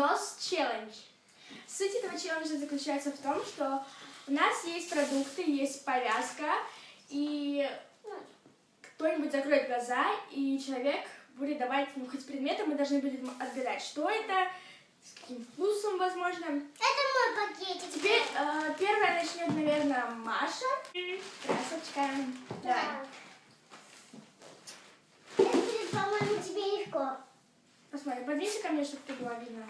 нос челлендж. Суть этого челленджа заключается в том, что у нас есть продукты, есть повязка, и кто-нибудь закроет глаза, и человек будет давать ну, хоть предметы, мы должны будем отгадать, что это, с каким вкусом, возможно. Это мой пакетик. Теперь э, первая начнет, наверное, Маша. Красочка. Давай. Да. Это будет, по-моему, тебе легко. Посмотри, подвинься ко мне, чтобы ты была видна.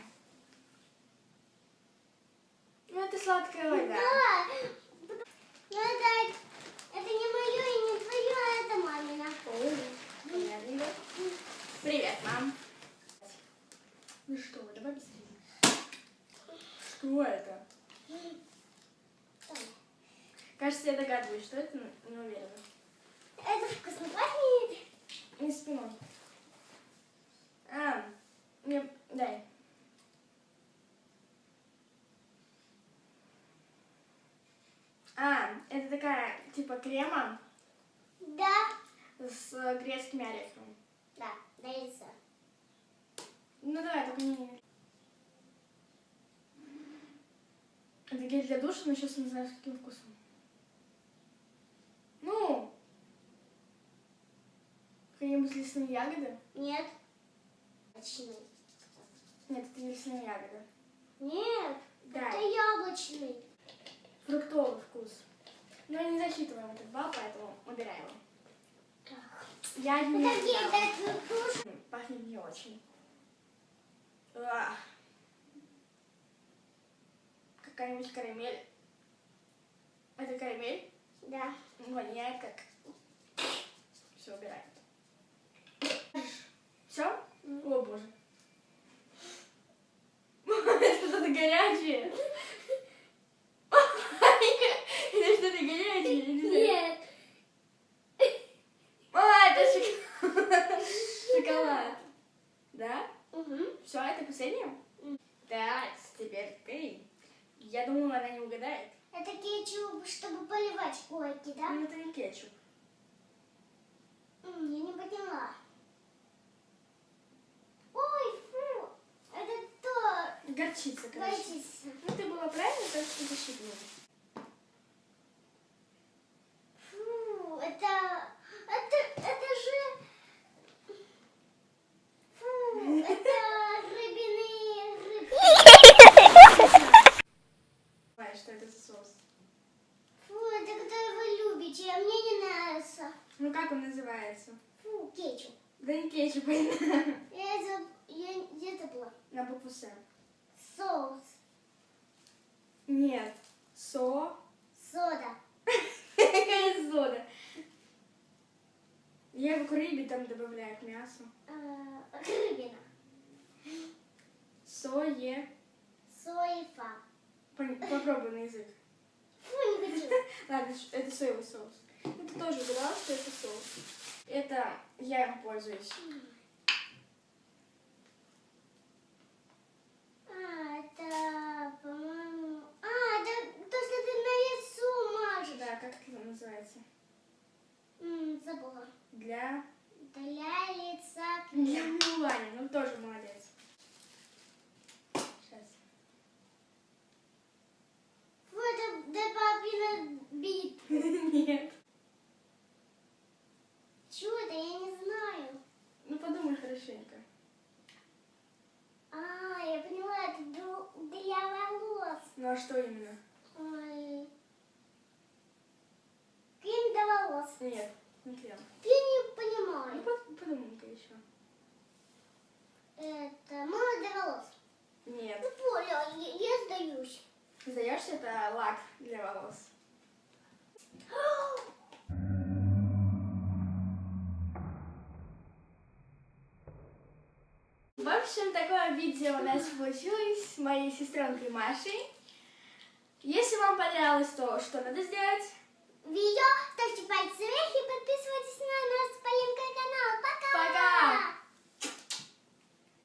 Это сладкая вода. Да. Ну, это, это не мое и не твое, а это мамина. Понятно. Привет, мам. Ну что, давай быстрее. Что это? Кажется, я догадываюсь, что это, но не уверена. Это вкусно пахнет. Не спиной. А, мне, дай. А, это такая, типа крема Да. с грецкими орехами. Да, нравится. Ну давай, только не... Это гель для душа, но сейчас не знаю, с каким вкусом. Ну! Какие-нибудь лесные ягоды? Нет. Яблочный. Нет, это не лесные ягоды. Нет. Да. Это яблочный. Фруктовый вкус. Но не засчитываем этот балл, поэтому убираем его. Я не знаю. Пахнет не очень. Ах. Какая-нибудь карамель. Это карамель? Да. Воняет как. Все, убираем. Все? О боже. Это что-то горячее. Это что-то горячее. я не знаю. Нет. А, это шок- шоколад. Да? Угу. Последнее? Так, теперь ты. Я думала, она не угадает. Это кетчуп, чтобы поливать койки, да? Ну, это не кетчуп. Я не поняла. Ой, фу. Это то. Горчица, короче. Горчица. Ну, ты была правильно, так что засчитываю. Фу, это... Это, это же... Фу, это рыбины... Рыб... Давай, что это за соус? Фу, это который вы любите, а мне не нравится. Ну, как он называется? Фу, кетчуп. Да не кетчуп, а Я, заб... я... я забыла. на букву С. Соус. Нет. Со. Сода. Какая сода? Я к рыбе там добавляю, к мясу. Э, рыбина. Сое. Соефа. Попробуй на язык. Фу, не хочу. Ладно, это соевый соус. Ну, ты тоже угадала, что это соус. Это я им пользуюсь. А, это, по-моему... А, это то, что ты на лицо мажешь. Да, как это называется? М, забыла. Для... Для лица Для умывания. Ну, тоже молодец. Сейчас. Фу, это для папина бит. Нет. Чего это? Я не знаю. Ну, подумай хорошенько. А, я поняла, это ду- для Ну, а что именно? Ой. Крем для волос. Нет, не крем. Я не Ну, понимаю. под- подумай-ка еще. Это мыло для волос. Нет. Ну, Поля, я, я сдаюсь. Сдаешься, это лак для волос. В общем, такое видео у нас получилось с моей сестренкой Машей. Если вам понравилось, то что надо сделать? Видео, ставьте пальцы вверх и подписывайтесь на наш Полинка канал.